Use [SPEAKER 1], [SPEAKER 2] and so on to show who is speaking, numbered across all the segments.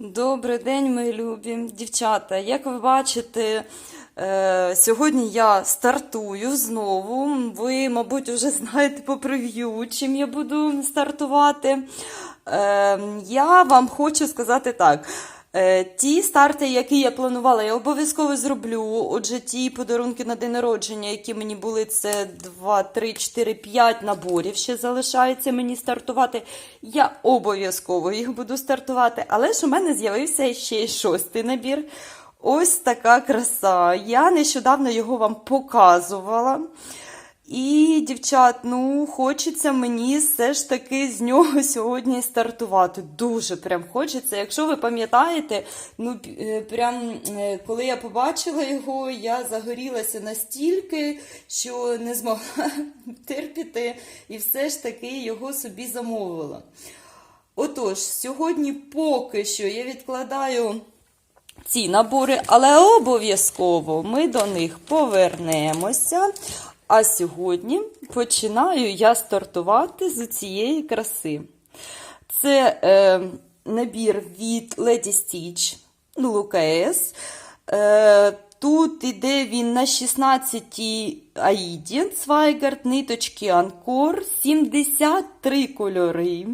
[SPEAKER 1] Добрий день, мої любі дівчата. Як ви бачите, е, сьогодні я стартую знову. Ви, мабуть, вже знаєте по прев'ю, чим я буду стартувати. Е, Я вам хочу сказати так. Е, Ті старти, які я планувала, я обов'язково зроблю. Отже, ті подарунки на день народження, які мені були, це 2, 3, 4, 5 наборів ще залишається мені стартувати. Я обов'язково їх буду стартувати. Але ж у мене з'явився ще й шостий набір. Ось така краса. Я нещодавно його вам показувала. І, дівчат, ну, хочеться мені все ж таки з нього сьогодні стартувати. Дуже прям хочеться. Якщо ви пам'ятаєте, ну е, прям е, коли я побачила його, я загорілася настільки, що не змогла терпіти і все ж таки його собі замовила. Отож, сьогодні поки що я відкладаю ці набори, але обов'язково ми до них повернемося. А сьогодні починаю я стартувати з цієї краси. Це е, набір від Lady Stitch, ну, Лукаес. Е, тут іде він на 16 аїді, Свайгард, ниточки Анкор, 73 кольори.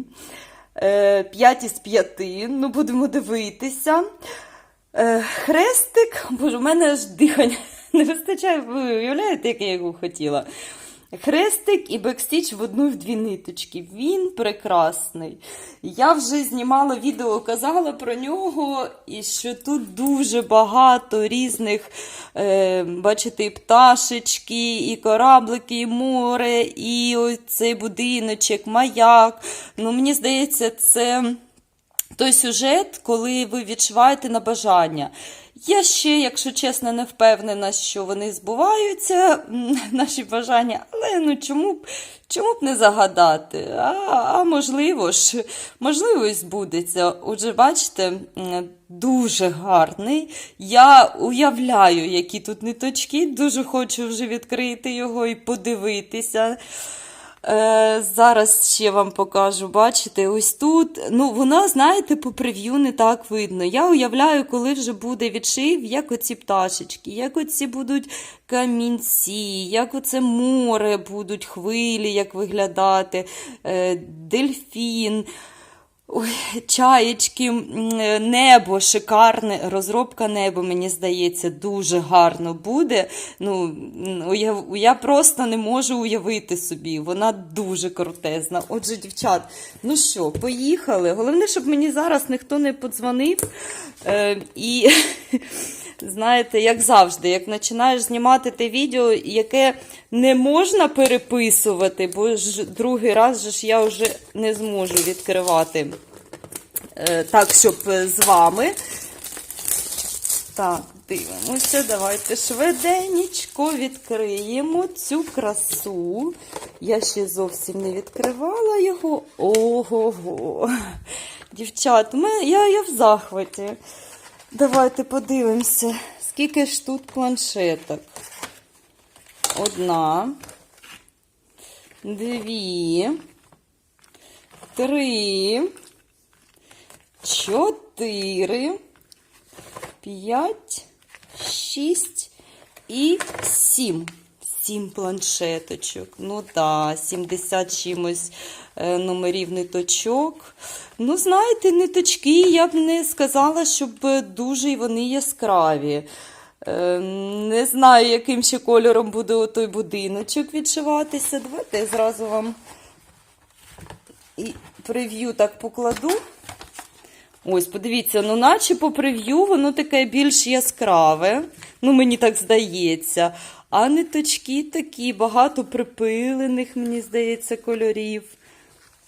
[SPEAKER 1] 5 із 5, ну будемо дивитися. Е, Хрестик, боже, у мене аж дихання не вистачає, ви уявляєте, як я його хотіла. Хрестик і бекстіч в одну в дві ниточки. Він прекрасний. Я вже знімала відео, казала про нього, і що тут дуже багато різних, е, бачите, і пташечки, і кораблики, і море, і цей будиночок, маяк. Ну, мені здається, це той сюжет, коли ви відчуваєте на бажання. Я ще, якщо чесно, не впевнена, що вони збуваються, наші бажання, але ну чому б, чому б не загадати? А, а можливо ж, можливо, і збудеться. Отже, бачите, дуже гарний. Я уявляю, які тут ниточки, дуже хочу вже відкрити його і подивитися. Е, зараз ще вам покажу, бачите, ось тут. Ну, вона, знаєте, по прев'ю не так видно. Я уявляю, коли вже буде відшив, як оці пташечки, як оці будуть камінці, як оце море будуть хвилі, як виглядати, е, дельфін. Ой, чаєчки, е, небо шикарне, розробка неба, мені здається, дуже гарно буде. Ну, я, я просто не можу уявити собі. Вона дуже крутезна. Отже, дівчат, ну що, поїхали. Головне, щоб мені зараз ніхто не подзвонив. Е, і знаєте, як завжди, як починаєш знімати те відео, яке не можна переписувати, бо ж другий раз ж я вже не зможу відкривати е, так, щоб е, з вами. Так, дивимося, давайте швиденечко відкриємо цю красу. Я ще зовсім не відкривала його. Ого-го. Дівчат, ми, я, я в захваті. Давайте подивимося, скільки ж тут планшеток. Одна, дві, три, чотири, п'ять, шість. І сім. Сім планшеточок. Ну так, 70 чимось е, номерів ниточок. Ну, знаєте, ниточки, я б не сказала, щоб дуже вони яскраві. Е, Не знаю, яким ще кольором буде той будиночок відшиватися. Давайте я зразу вам і прев'ю так покладу. Ось, подивіться, ну наче по прев'ю воно таке більш яскраве. Ну, мені так здається. А ниточки такі, багато припилених, мені здається, кольорів.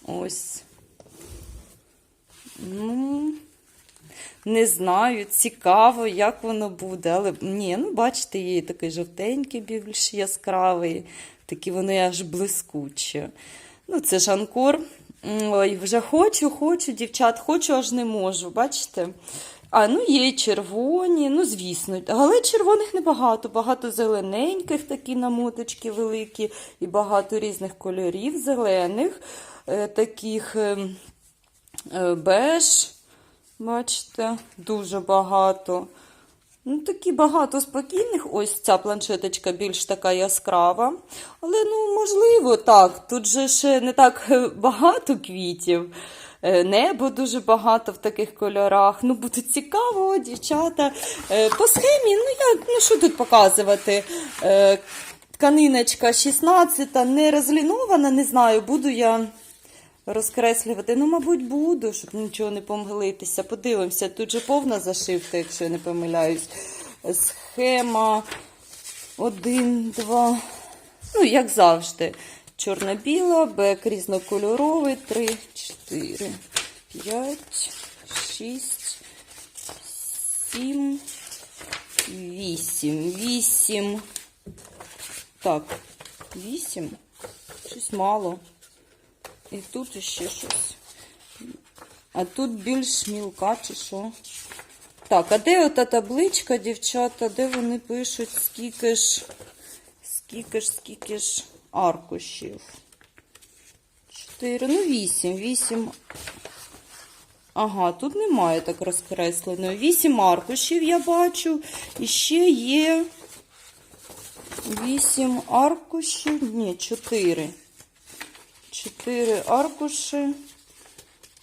[SPEAKER 1] Ось. Ну, не знаю, цікаво, як воно буде. Але ні, ну бачите, є такий жовтенький, більш яскравий, такі вони аж блискучі. Ну, це ж анкор. Ой, вже хочу, хочу, дівчат, хочу, аж не можу, бачите? А, ну є червоні, ну, звісно, але червоних небагато, багато зелененьких, такі намоточки великі, і багато різних кольорів зелених, е, таких е, е, беж, Бачите, дуже багато. Ну, такі багато спокійних. Ось ця планшеточка більш така яскрава. Але, ну, можливо, так. Тут же ще не так е, багато квітів. Е, Небо дуже багато в таких кольорах. Ну, буде цікаво, дівчата. Е, По схемі, ну як, ну що тут показувати? Е, Тканиночка 16, не розлінована, не знаю, буду я розкреслювати. Ну, мабуть, буду, щоб нічого не помилитися. Подивимося, тут же повна зашивка, якщо я не помиляюсь. Схема 1, 2. Ну, як завжди. Чорно-біла, бек різнокольоровий, 3, 4, 5, 6, 7, 8. 8. Так, 8. Щось мало. І тут ще щось. А тут більш мілка чи що. Так, а де ота табличка, дівчата, де вони пишуть, скільки ж, скільки ж, скільки ж аркушів? Чотири, ну вісім, вісім. Ага, тут немає так розкреслено. Вісім аркушів я бачу. І ще є вісім аркушів. Ні, чотири. Чотири аркуші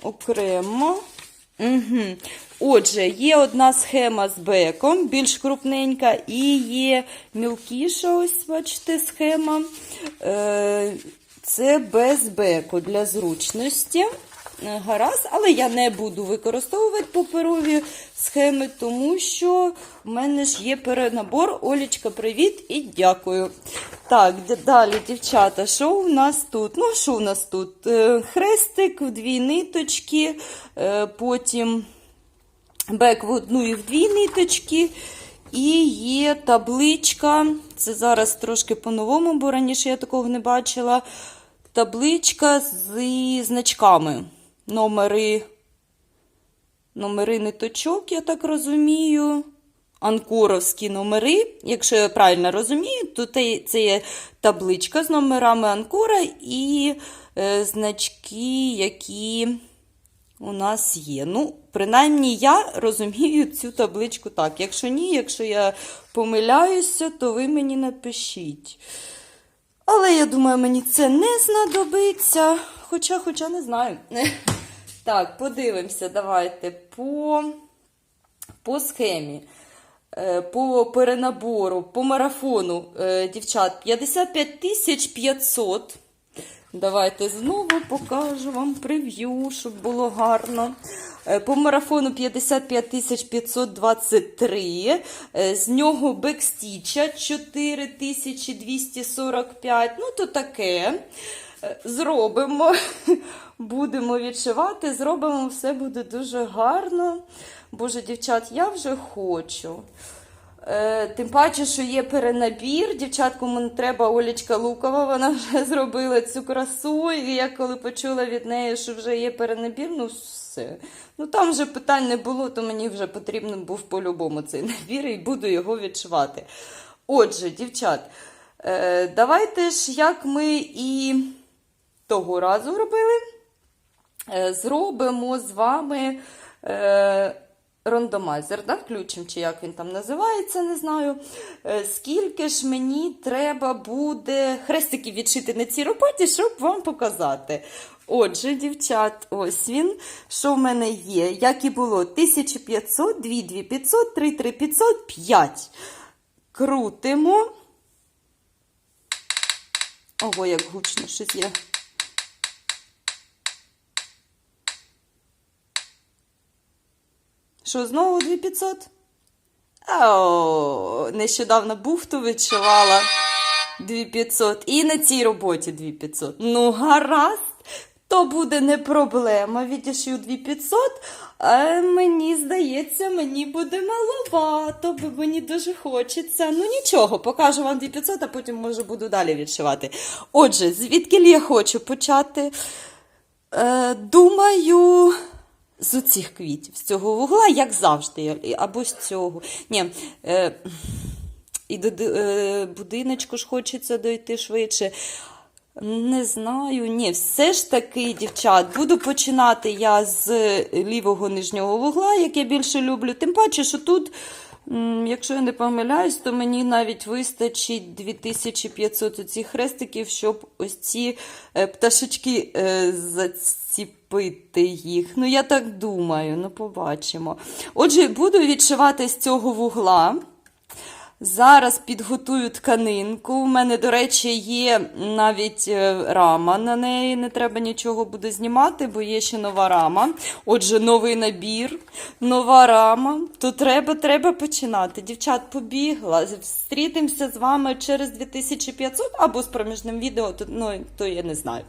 [SPEAKER 1] окремо. Угу. Отже, є одна схема з беком, більш крупненька, і є мілкіша, ось, бачите, схема. Е, Це без беку для зручності. Е, Гаразд, але я не буду використовувати паперові схеми, тому що в мене ж є перенабор. Олічка, привіт і дякую. Так, далі, дівчата, що у нас тут? Ну, що у нас тут? Е, Хрестик в дві ниточки, е, потім бек в одну і в дві ниточки. І є табличка. Це зараз трошки по-новому, бо раніше я такого не бачила. Табличка з значками. Номери, номери ниточок, я так розумію. Анкоровські номери. Якщо я правильно розумію, то це є табличка з номерами Анкора і е, значки, які у нас є. Ну, принаймні, я розумію цю табличку так. Якщо ні, якщо я помиляюся, то ви мені напишіть. Але я думаю, мені це не знадобиться. Хоча, хоча не знаю. Так, подивимося, давайте по, по схемі. Е, По перенабору, по марафону, е, дівчат, 55 тисяч 500. Давайте знову покажу вам прев'ю, щоб було гарно. Е, По марафону 55 523. Е, З нього бекстіча 4 тисячі 245. Ну, то таке. Зробимо. Будемо відшивати, зробимо, все буде дуже гарно. Боже, дівчат, я вже хочу. Е, Тим паче, що є перенабір. Дівчат, кому не треба Олічка Лукова, вона вже зробила цю красу. І я коли почула від неї, що вже є перенабір, ну все. Ну там вже питань не було, то мені вже потрібен був по-любому цей набір і буду його відшивати. Отже, дівчат, е, давайте ж, як ми і того разу робили, е, зробимо з вами. Е, рандомайзер, да, включимо, чи як він там називається, не знаю. Е, Скільки ж мені треба буде хрестиків відшити на цій роботі, щоб вам показати. Отже, дівчат, ось він. Що в мене є? Як і було, 1500, 2 2500, 3500, 5. Крутимо. Ого, як гучно щось є. Що, знову 2500? О, нещодавно буфту відшивала 2500. І на цій роботі 2500. Ну, гаразд, то буде не проблема. Відішю 2500, а мені здається, мені буде маловато, бо мені дуже хочеться. Ну нічого, покажу вам 2500, а потім, може, буду далі відшивати. Отже, звідки я хочу почати? Е, думаю, з оцих квітів, з цього вугла, як завжди, або з цього. Ні, е, і до е, будиночку ж хочеться дойти швидше. Не знаю, ні, все ж таки, дівчат, буду починати я з лівого нижнього вугла, як я більше люблю. Тим паче, що тут, якщо я не помиляюсь, то мені навіть вистачить 2500 оцих хрестиків, щоб ось ці е, пташечки е, заціпити їх. Ну, я так думаю, ну побачимо. Отже, буду відшивати з цього вугла. Зараз підготую тканинку. У мене, до речі, є навіть е, рама на неї. Не треба нічого буде знімати, бо є ще нова рама. Отже, новий набір, нова рама. То треба, треба починати. Дівчат, побігла. Встрітимося з вами через 2500 або з проміжним відео, то, ну, то я не знаю.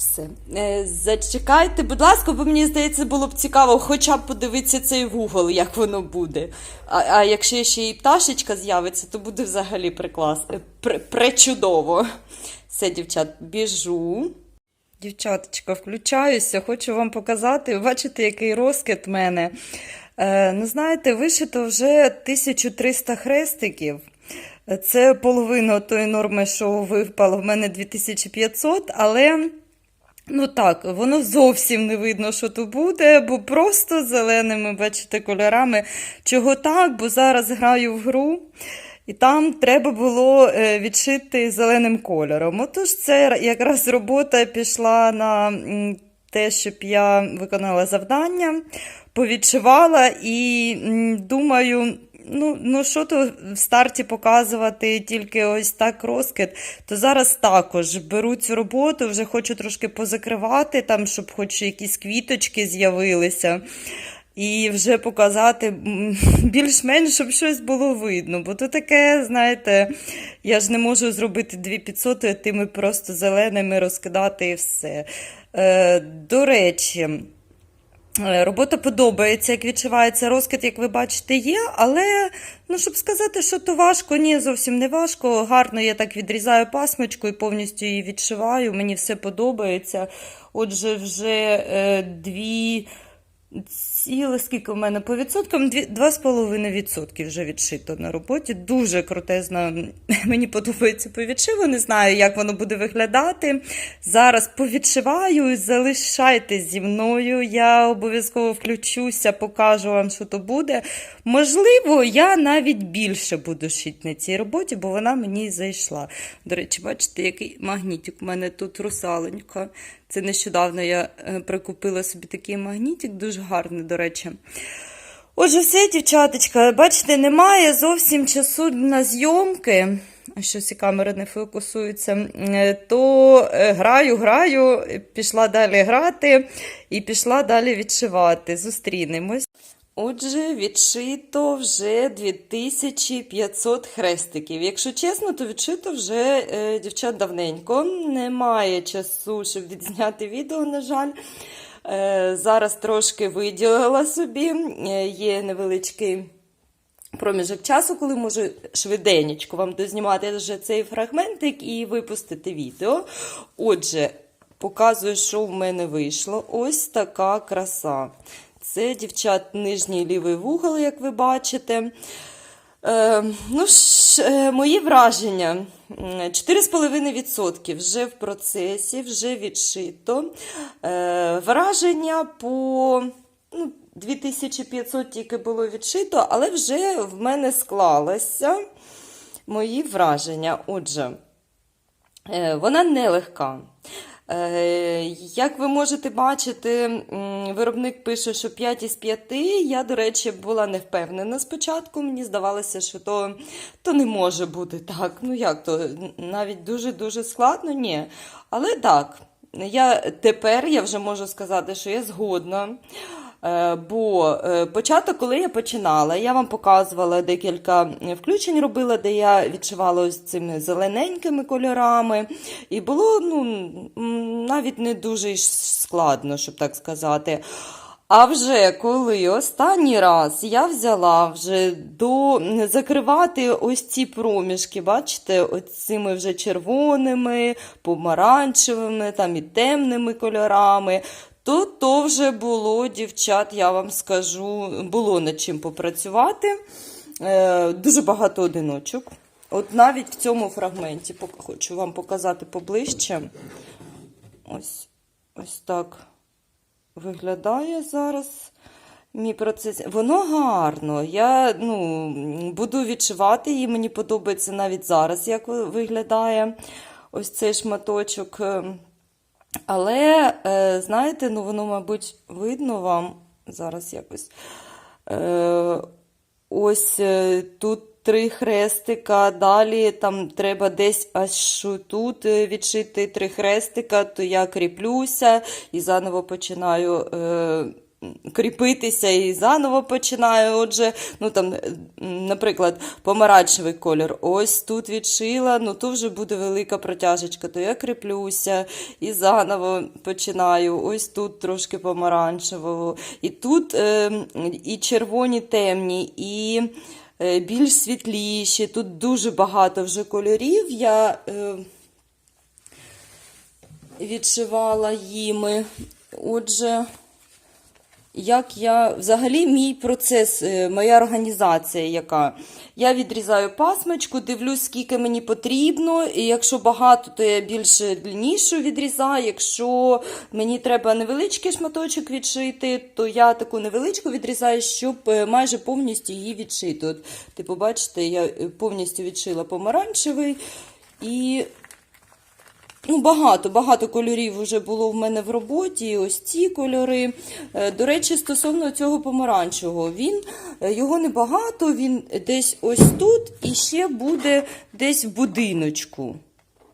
[SPEAKER 1] Все. Е, зачекайте, будь ласка, бо мені здається, було б цікаво хоча б подивитися цей вугол, як воно буде. А, а якщо ще і пташечка з'явиться, то буде взагалі приклас... е, пречудово. Все, дівчат, біжу. Дівчаточка, включаюся, хочу вам показати. Бачите, який розкид в мене. Е, ну, знаєте, вишито вже 1300 хрестиків. Це половина тої норми, що випало в мене 2500, але. Ну так, воно зовсім не видно, що тут буде, бо просто зеленими, бачите, кольорами. Чого так? Бо зараз граю в гру, і там треба було е, відшити зеленим кольором. Отож, це якраз робота пішла на те, щоб я виконала завдання, повідшивала і думаю. Ну, ну що то в старті показувати тільки ось так розкид, то зараз також беру цю роботу, вже хочу трошки позакривати, там, щоб хоч якісь квіточки з'явилися. І вже показати більш-менш, щоб щось було видно. Бо то таке, знаєте, я ж не можу зробити 2500 а тими просто зеленими розкидати і все. Е, до речі. Е, Робота подобається, як відчувається розкид, як ви бачите, є, але ну, щоб сказати, що то важко, ні, зовсім не важко. Гарно я так відрізаю пасмочку і повністю її відшиваю. Мені все подобається. Отже, вже е, дві ціле, скільки в мене по відсоткам? Дві- Два з половиною відсотки вже відшито на роботі. Дуже крутезно. Мені подобається по відшиву. Не знаю, як воно буде виглядати. Зараз повідшиваю. Залишайтесь зі мною. Я обов'язково включуся, покажу вам, що то буде. Можливо, я навіть більше буду шити на цій роботі, бо вона мені зайшла. До речі, бачите, який магнітик у мене тут русаленька. Це нещодавно я е, прикупила собі такий магнітик, дуже гарний, до речі. Отже, все, дівчаточка, бачите, немає зовсім часу на зйомки. Щось і камера не фокусується. Е, То е, граю, граю, пішла далі грати і пішла далі відшивати. Зустрінемось. Отже, відшито вже 2500 хрестиків. Якщо чесно, то відшито вже е, дівчат давненько. Немає часу, щоб відзняти відео, на жаль. Е, зараз трошки виділила собі. Е, є невеличкий проміжок часу, коли можу швиденечко вам дознімати вже цей фрагментик і випустити відео. Отже, показую, що в мене вийшло. Ось така краса. Це, дівчат, нижній лівий вугол, як ви бачите. Е, ну, ж, е, мої враження. 4,5% вже в процесі, вже відшито. Е, враження по ну, 2500 тільки було відшито, але вже в мене склалося мої враження. Отже, вона нелегка. Е, Як ви можете бачити, виробник пише, що 5 із 5. Я, до речі, була не впевнена спочатку. Мені здавалося, що то, то не може бути так. Ну як то? Навіть дуже-дуже складно, ні. Але так, я, тепер я вже можу сказати, що я згодна. Е, Бо е, початок, коли я починала, я вам показувала декілька включень робила, де я відшивала ось цими зелененькими кольорами. І було ну, навіть не дуже складно, щоб так сказати. А вже коли останній раз я взяла вже до закривати ось ці проміжки, бачите, ось цими вже червоними, помаранчевими, там і темними кольорами, то то вже було, дівчат, я вам скажу, було над чим попрацювати. Е, дуже багато одиночок. От навіть в цьому фрагменті хочу вам показати поближче. Ось, ось так виглядає зараз мій процес. Воно гарно. Я ну, буду відчувати її. Мені подобається навіть зараз, як виглядає ось цей шматочок. Але, е, знаєте, ну воно, мабуть, видно вам зараз якось. Е, ось е, тут три хрестика, далі там треба десь аж тут е, відшити три хрестика, то я кріплюся і заново починаю. Е, Кріпитися і заново починаю. Отже, ну там, наприклад, помаранчевий колір. Ось тут відшила, ну то вже буде велика протяжечка, то я кріплюся і заново починаю. Ось тут трошки помаранчевого. І тут е, і червоні темні, і е, більш світліші. Тут дуже багато вже кольорів. Я е, відшивала їми. Отже. Як я взагалі мій процес, е, моя організація, яка я відрізаю пасмочку, дивлюсь, скільки мені потрібно. І якщо багато, то я більше длиннішу відрізаю. Якщо мені треба невеличкий шматочок відшити, то я таку невеличку відрізаю, щоб е, майже повністю її відшити. От, типу, бачите, я е, повністю відшила помаранчевий і Ну, багато, багато кольорів вже було в мене в роботі. Ось ці кольори. Е, До речі, стосовно цього помаранчевого, він е, його небагато, він десь ось тут і ще буде десь в будиночку.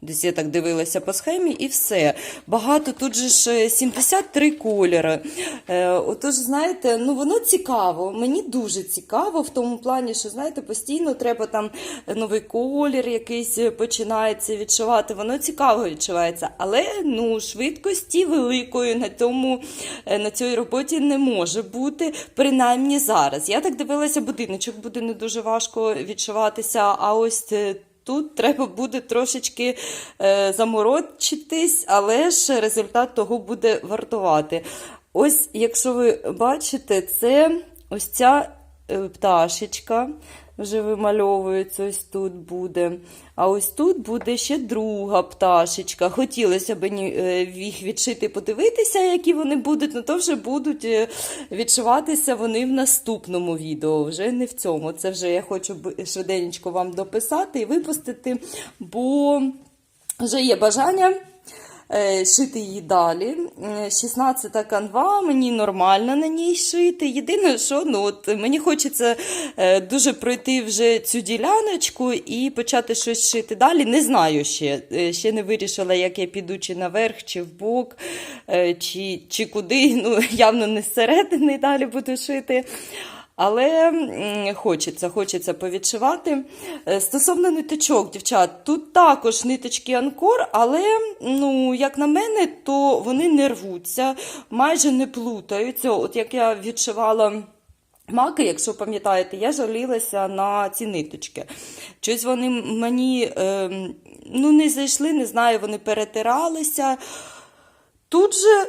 [SPEAKER 1] Десь я так дивилася по схемі, і все. Багато тут же ж е, 73 кольори. Е, отож, знаєте, ну воно цікаво. Мені дуже цікаво в тому плані, що знаєте, постійно треба там новий колір якийсь е, починається відчувати. Воно цікаво відчувається, але ну швидкості великої на тому е, на цій роботі не може бути, принаймні зараз. Я так дивилася, будиночок буде не дуже важко відчуватися. А ось е, Тут треба буде трошечки е, заморочитись, але ж результат того буде вартувати. Ось, якщо ви бачите, це ось ця е, пташечка вже вимальовується, ось тут буде. А ось тут буде ще друга пташечка. Хотілося б е, їх відшити, подивитися, які вони будуть, але то вже будуть е, відшиватися вони в наступному відео, вже не в цьому. Це вже я хочу швиденько вам дописати і випустити, бо вже є бажання. Е, Шити її далі. Е, 16 канва, мені нормально на ній шити. Єдине, що ну, от, мені хочеться е, дуже пройти вже цю діляночку і почати щось шити далі. Не знаю ще. Е, Ще не вирішила, як я піду, чи наверх, чи вбок, чи, чи куди. Ну, явно не зсередини далі буду шити. Але хочеться, хочеться повідшивати. Е, Стосовно ниточок, дівчат, тут також ниточки анкор, але, ну, як на мене, то вони не рвуться, майже не плутаються. От як я відшивала. Маки, якщо пам'ятаєте, я жалілася на ці ниточки. Щось вони мені ем, ну, не зайшли, не знаю, вони перетиралися. Тут же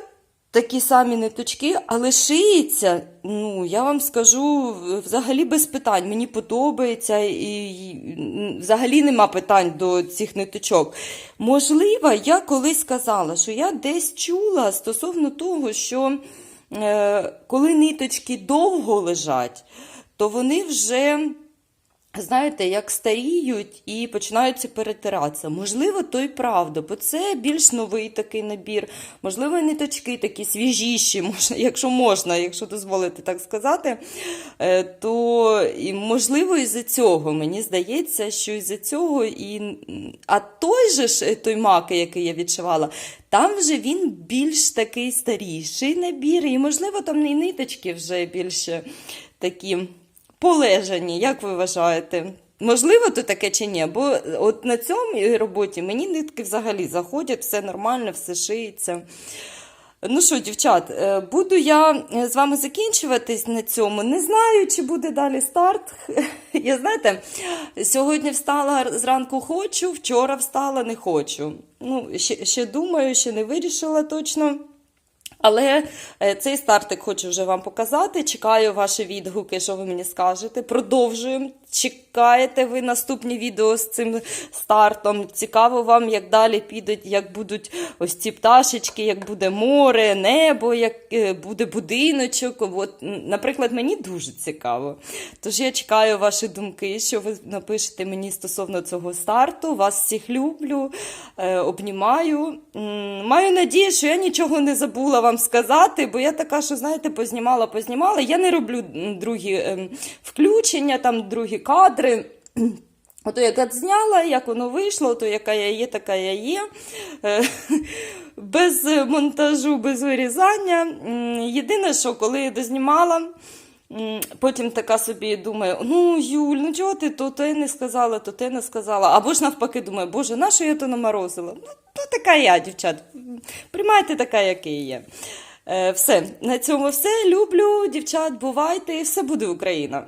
[SPEAKER 1] такі самі ниточки, але шиється, ну, я вам скажу, взагалі без питань. Мені подобається і, взагалі нема питань до цих ниточок. Можливо, я колись сказала, що я десь чула стосовно того, що е, коли ниточки довго лежать, то вони вже. Знаєте, як старіють і починаються перетиратися. Можливо, то й правда, бо це більш новий такий набір. Можливо, ниточки такі свіжіші, якщо можна, якщо дозволити так сказати. Е, То можливо, із-за цього мені здається, що із-за цього і. А той же ж е, той маки, який я відшивала, там вже він більш такий старіший набір, і, можливо, там і ниточки вже більш такі полежані, як ви вважаєте? Можливо, то таке чи ні? Бо от на цьому роботі мені нитки взагалі заходять, все нормально, все шиється. Ну що, дівчат, е, буду я е, з вами закінчуватись на цьому. Не знаю, чи буде далі старт. Я знаєте, сьогодні встала зранку хочу, вчора встала не хочу. Ну, ще, ще думаю, ще не вирішила точно. Але е, цей стартик хочу вже вам показати. Чекаю ваші відгуки, що ви мені скажете. Продовжуємо. Чекаєте ви наступні відео з цим стартом. Цікаво вам, як далі підуть, як будуть ось ці пташечки, як буде море, небо, як е, буде будиночок. От, наприклад, мені дуже цікаво. Тож я чекаю ваші думки, що ви напишете мені стосовно цього старту. Вас всіх люблю, е, обнімаю. Маю надію, що я нічого не забула вам сказати, бо я така, що знаєте, познімала, познімала. Я не роблю другі ем, включення, там другі кадри. Ото як я зняла, як воно вийшло, то яка я є, така я є. Е, Без монтажу, без вирізання. Єдине, що коли я дознімала, потім така собі думаю: ну, Юль, ну чого ти то те не сказала, то те не сказала. Або ж навпаки думаю, боже, на що я то наморозила? Ну, то така я, дівчат. Приймайте така, яка я є. Е, Все, на цьому все. Люблю, дівчат, бувайте, і все буде Україна.